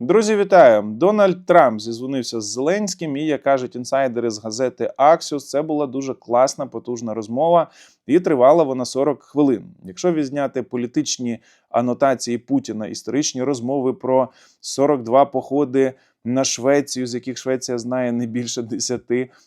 Друзі, вітаю! Дональд Трамп зізвонився з Зеленським, і як кажуть інсайдери з газети Axios, це була дуже класна, потужна розмова, і тривала вона 40 хвилин. Якщо відзняти політичні анотації Путіна, історичні розмови про 42 походи на Швецію, з яких Швеція знає не більше 10,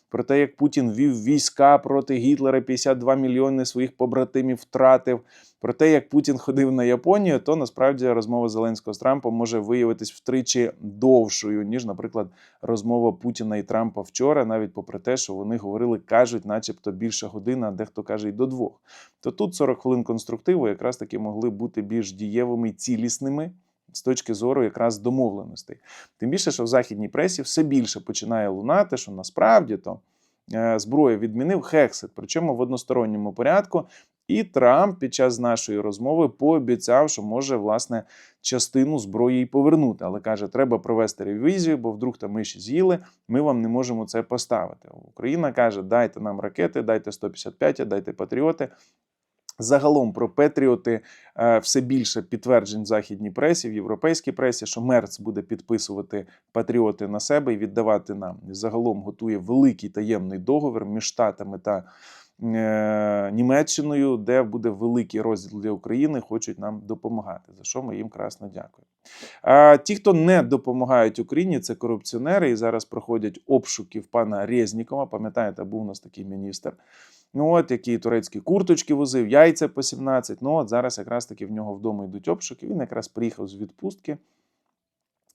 про те, як Путін вів війська проти Гітлера, 52 мільйони своїх побратимів втратив. Про те, як Путін ходив на Японію, то насправді розмова Зеленського з Трампом може виявитись втричі довшою, ніж, наприклад, розмова Путіна і Трампа вчора, навіть попри те, що вони говорили, кажуть, начебто більше година, а дехто каже й до двох. То тут 40 хвилин конструктиву якраз таки могли бути більш дієвими і цілісними. З точки зору якраз домовленостей, тим більше, що в західній пресі все більше починає лунати, що насправді то е, зброя відмінив Хексет, причому в односторонньому порядку. І Трамп під час нашої розмови пообіцяв, що може власне частину зброї й повернути. Але каже, треба провести ревізію, бо вдруг там миші з'їли. Ми вам не можемо це поставити. Україна каже: дайте нам ракети, дайте 155, дайте патріоти. Загалом про Петріоти е, все більше підтверджень в західній пресі, в європейській пресі, що Мерц буде підписувати патріоти на себе і віддавати нам. Загалом готує великий таємний договір між Штатами та Німеччиною, де буде великий розділ для України, хочуть нам допомагати. За що ми їм красно дякуємо. А ті, хто не допомагають Україні, це корупціонери, і зараз проходять обшуки в пана Резнікова. Пам'ятаєте, був у нас такий міністр. Ну от які турецькі курточки возив, яйця по 17. Ну от зараз якраз таки в нього вдома йдуть обшуки. Він якраз приїхав з відпустки.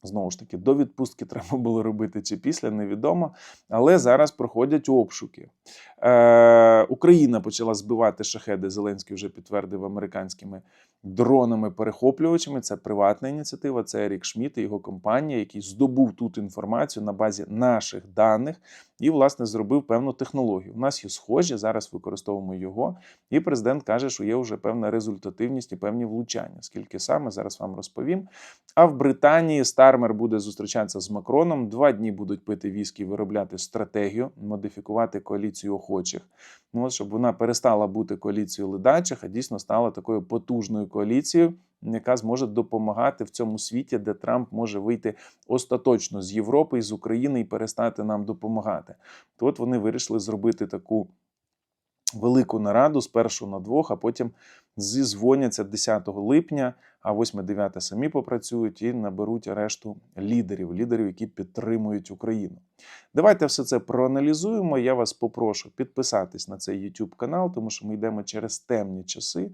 Знову ж таки, до відпустки треба було робити чи після, невідомо. Але зараз проходять обшуки. Е, Україна почала збивати шахеди. Зеленський вже підтвердив американськими дронами-перехоплювачами. Це приватна ініціатива. Це Ерік Шміт і його компанія, який здобув тут інформацію на базі наших даних і, власне, зробив певну технологію. У нас є схожі, зараз використовуємо його. І президент каже, що є вже певна результативність і певні влучання. Скільки саме зараз вам розповім. А в Британії Стармер буде зустрічатися з Макроном. Два дні будуть пити віскі, виробляти стратегію, модифікувати коаліцію охочих. Ну, щоб вона перестала бути коаліцією ледачих, а дійсно стала такою потужною коаліцією, яка зможе допомагати в цьому світі, де Трамп може вийти остаточно з Європи і з України і перестати нам допомагати. То от вони вирішили зробити таку велику нараду спершу на двох, а потім зізвоняться 10 липня, а 8-9 самі попрацюють і наберуть решту лідерів, лідерів, які підтримують Україну. Давайте все це проаналізуємо. Я вас попрошу підписатись на цей YouTube канал, тому що ми йдемо через темні часи.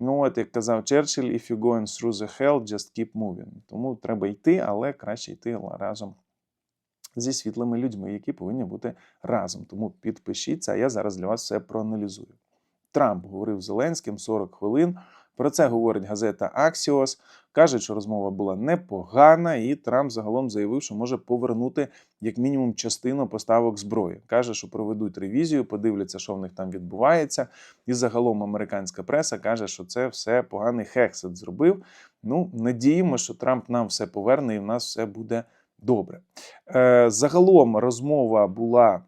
Ну, от, як казав Черчилль, if you're going through the hell, just keep moving. Тому треба йти, але краще йти разом зі світлими людьми, які повинні бути разом. Тому підпишіться, а я зараз для вас все проаналізую. Трамп говорив Зеленським 40 хвилин. Про це говорить газета Axios. Каже, що розмова була непогана, і Трамп загалом заявив, що може повернути як мінімум частину поставок зброї. Каже, що проведуть ревізію, подивляться, що в них там відбувається. І загалом американська преса каже, що це все поганий хексет зробив. Ну, надіємо, що Трамп нам все поверне і в нас все буде добре. Е, Загалом розмова була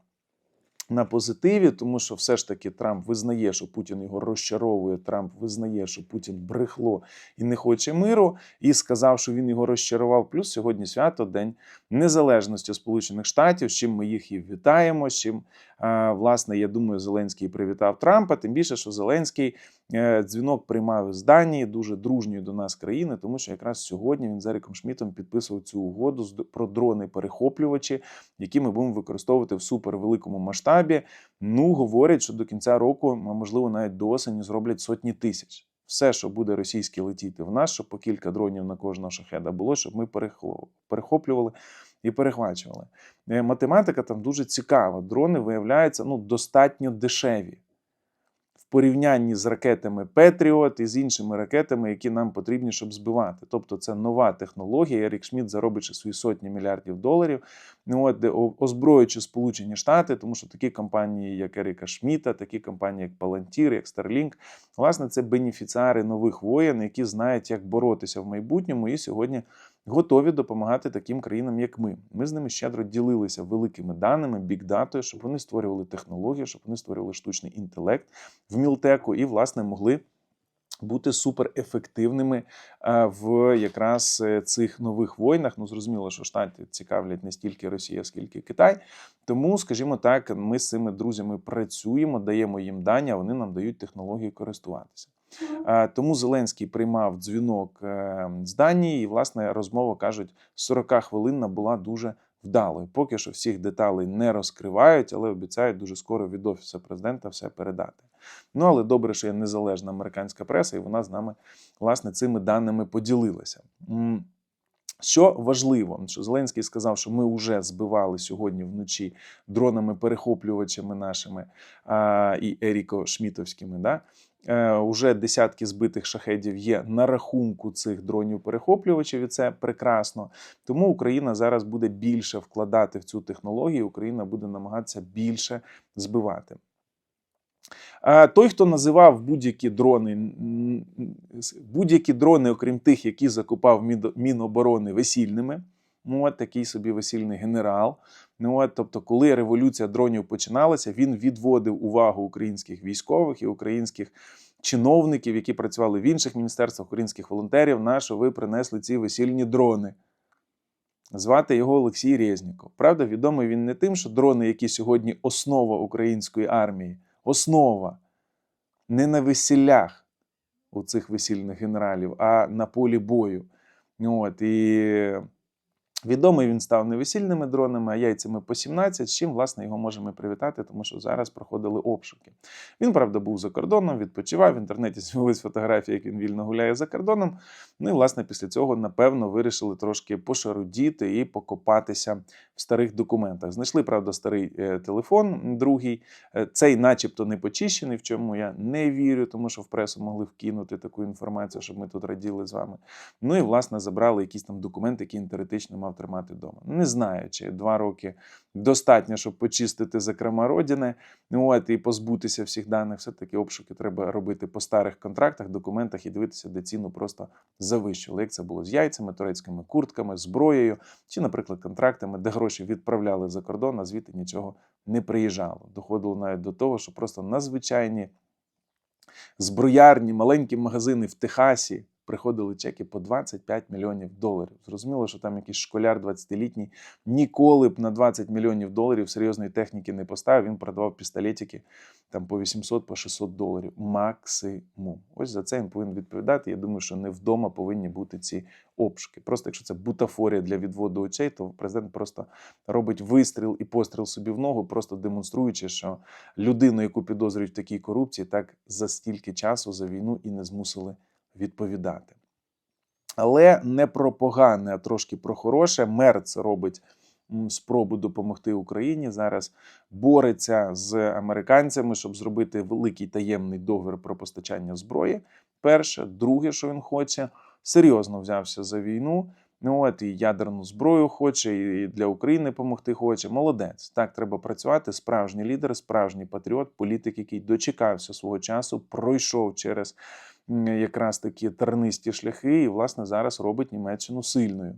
на позитиві, тому що все ж таки Трамп визнає, що Путін його розчаровує. Трамп визнає, що Путін брехло і не хоче миру, і сказав, що він його розчарував. Плюс сьогодні свято День Незалежності Сполучених Штатів. з чим ми їх і вітаємо. з чим власне я думаю, Зеленський привітав Трампа. Тим більше, що Зеленський дзвінок приймав із Данії, дуже дружньої до нас країни, тому що якраз сьогодні він з Еріком Шмітом підписував цю угоду з- про дрони-перехоплювачі, які ми будемо використовувати в супервеликому масштабі. Ну, говорять, що до кінця року, можливо, навіть до осені зроблять сотні тисяч. Все, що буде російське летіти в нас, щоб по кілька дронів на кожного шахеда було, щоб ми перехоплювали і перехвачували. Е, Математика там дуже цікава. Дрони виявляються ну, достатньо дешеві порівнянні з ракетами Петріот і з іншими ракетами, які нам потрібні, щоб збивати. Тобто це нова технологія. Ерік Шмідт заробить свої сотні мільярдів доларів. Ну, от, де озброюючи Сполучені Штати, тому що такі компанії, як Еріка Шміта, такі компанії, як Palantir, як Starlink, власне, це бенефіціари нових воєн, які знають, як боротися в майбутньому, і сьогодні готові допомагати таким країнам, як ми. Ми з ними щедро ділилися великими даними, бікдатою, щоб вони створювали технології, щоб вони створювали штучний інтелект в Мілтеку і, власне, могли бути суперефективними е, в якраз е, цих нових війнах. Ну зрозуміло, що штати цікавлять не стільки Росія, скільки Китай. Тому, скажімо так, ми з цими друзями працюємо, даємо їм дані, а вони нам дають технології користуватися. Е, Тому Зеленський приймав дзвінок е, з Данії, і власне розмова кажуть 40 хвилинна була дуже вдалою. Поки що всіх деталей не розкривають, але обіцяють дуже скоро від офісу президента все передати. Ну але добре, що є незалежна американська преса, і вона з нами власне цими даними поділилася. Що важливо, що Зеленський сказав, що ми вже збивали сьогодні вночі дронами-перехоплювачами нашими а, і Еріко Шмітовськими. Да? Е, Уже десятки збитих шахедів є на рахунку цих дронів-перехоплювачів, і це прекрасно. Тому Україна зараз буде більше вкладати в цю технологію. Україна буде намагатися більше збивати. Той, хто називав будь-які дрони, будь-які дрони, окрім тих, які закупав Міноборони весільними. Ну, от такий собі весільний генерал. Ну, от, тобто, коли революція дронів починалася, він відводив увагу українських військових і українських чиновників, які працювали в інших міністерствах, українських волонтерів, на що ви принесли ці весільні дрони. Звати його Олексій Резніков. Правда, відомий він не тим, що дрони, які сьогодні основа української армії, основа не на весіллях у цих весільних генералів, а на полі бою. От, і відомий він став не весільними дронами, а яйцями по 17, з чим, власне, його можемо привітати, тому що зараз проходили обшуки. Він, правда, був за кордоном, відпочивав. В інтернеті з'явились фотографії, як він вільно гуляє за кордоном. Ну і, власне, після цього, напевно, вирішили трошки пошарудіти і покопатися в старих документах. Знайшли, правда, старий е, телефон, другий. Е, Цей, начебто, не почищений, в чому я не вірю, тому що в пресу могли вкинути таку інформацію, щоб ми тут раділи з вами. Ну і, власне, забрали якісь там документи, які він теоретично мав тримати вдома. Не знаю, чи два роки достатньо, щоб почистити закрома родини, от, і позбутися всіх даних. Все-таки обшуки треба робити по старих контрактах, документах і дивитися, де ціну просто завищували. Як це було з яйцями, турецькими куртками, зброєю, чи, наприклад, контрактами, де гроші відправляли за кордон, а звідти нічого не приїжджало. Доходило навіть до того, що просто надзвичайні зброярні, маленькі магазини в Техасі приходили чеки по 25 мільйонів доларів. Зрозуміло, що там якийсь школяр 20-літній ніколи б на 20 мільйонів доларів серйозної техніки не поставив. Він продавав пістолетики там по 800 по 600 доларів. Максимум. Ось за це він повинен відповідати. Я думаю, що не вдома повинні бути ці обшуки. Просто якщо це бутафорія для відводу очей, то президент просто робить вистріл і постріл собі в ногу, просто демонструючи, що людину, яку підозрюють в такій корупції, так за стільки часу за війну і не змусили відповідати. Але не про погане, а трошки про хороше. Мерц робить спробу допомогти Україні. Зараз бореться з американцями, щоб зробити великий таємний договір про постачання зброї. Перше, друге, що він хоче, серйозно взявся за війну. Ну от і ядерну зброю хоче, і для України допомогти хоче. Молодець. Так треба працювати. Справжній лідер, справжній патріот, політик, який дочекався свого часу, пройшов через якраз такі тернисті шляхи, і власне зараз робить Німеччину сильною.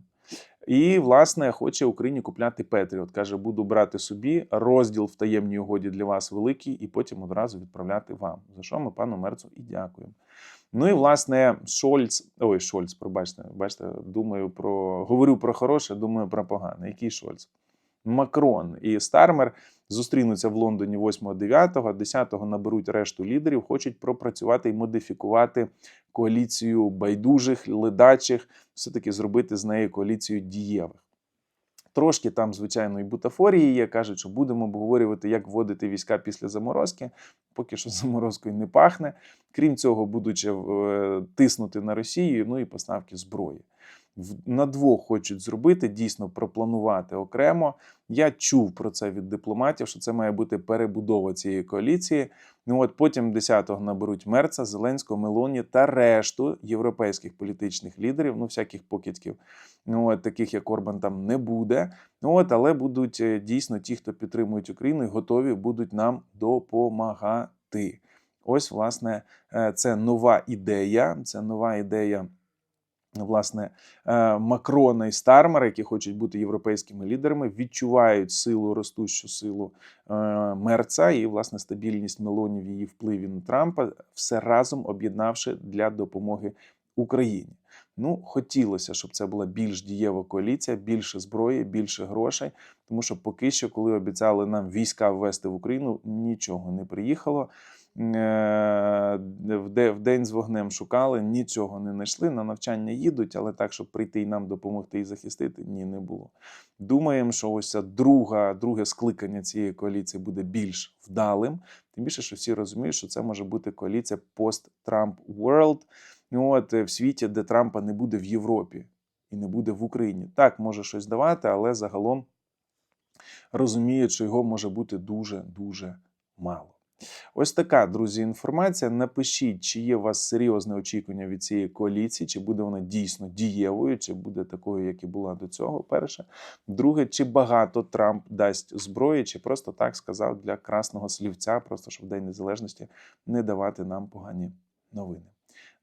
І, власне, хоче Україні купляти Петріот. Каже, буду брати собі розділ в таємній угоді для вас великий, і потім одразу відправляти вам. За що ми пану Мерцу і дякуємо. Ну і власне Шольц, ой, Шольц, пробачте, бачите, думаю про говорю про хороше, думаю про погане. Який Шольц? Макрон і Стармер зустрінуться в Лондоні 8-9, 10 наберуть решту лідерів, хочуть пропрацювати і модифікувати коаліцію байдужих, ледачих, все-таки зробити з неї коаліцію дієвих. Трошки там, звичайно, і бутафорії є. Кажуть, що будемо обговорювати, як вводити війська після заморозки. Поки що заморозкою не пахне. Крім цього, будучи е, тиснути на Росію, ну і поставки зброї. На двох хочуть зробити, дійсно пропланувати окремо. Я чув про це від дипломатів, що це має бути перебудова цієї коаліції. Ну от потім 10-го наберуть Мерца, Зеленського, Мелоні та решту європейських політичних лідерів, ну всяких покидьків, ну от таких як Орбан там не буде. Ну от, але будуть е, дійсно ті, хто підтримують Україну, готові будуть нам допомагати. Ось, власне, е, це нова ідея. Це нова ідея власне е, Макрона і Стармера, які хочуть бути європейськими лідерами, відчувають силу, ростущу силу е, Мерца і власне стабільність Мелоні в її впливі на Трампа, все разом об'єднавши для допомоги Україні. Ну, хотілося, щоб це була більш дієва коаліція, більше зброї, більше грошей. Тому що поки що, коли обіцяли нам війська ввести в Україну, нічого не приїхало. Е, В день з вогнем шукали, нічого не знайшли. На навчання їдуть, але так, щоб прийти і нам допомогти і захистити, ні, не було. Думаємо, що ось ця друга, друге скликання цієї коаліції буде більш вдалим. Тим більше, що всі розуміють, що це може бути коаліція пост-Трамп World. Ну, от е, в світі, де Трампа не буде в Європі і не буде в Україні. Так, може щось давати, але загалом розуміють, що його може бути дуже-дуже мало. Ось така, друзі, інформація. Напишіть, чи є у вас серйозне очікування від цієї коаліції, чи буде вона дійсно дієвою, чи буде такою, як і була до цього. Перше. Друге, чи багато Трамп дасть зброї, чи просто так сказав для красного слівця, просто щоб День Незалежності не давати нам погані новини.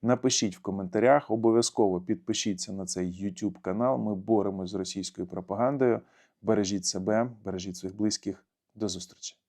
Напишіть в коментарях, обов'язково підпишіться на цей YouTube канал. Ми боремось з російською пропагандою. Бережіть себе, бережіть своїх близьких. До зустрічі!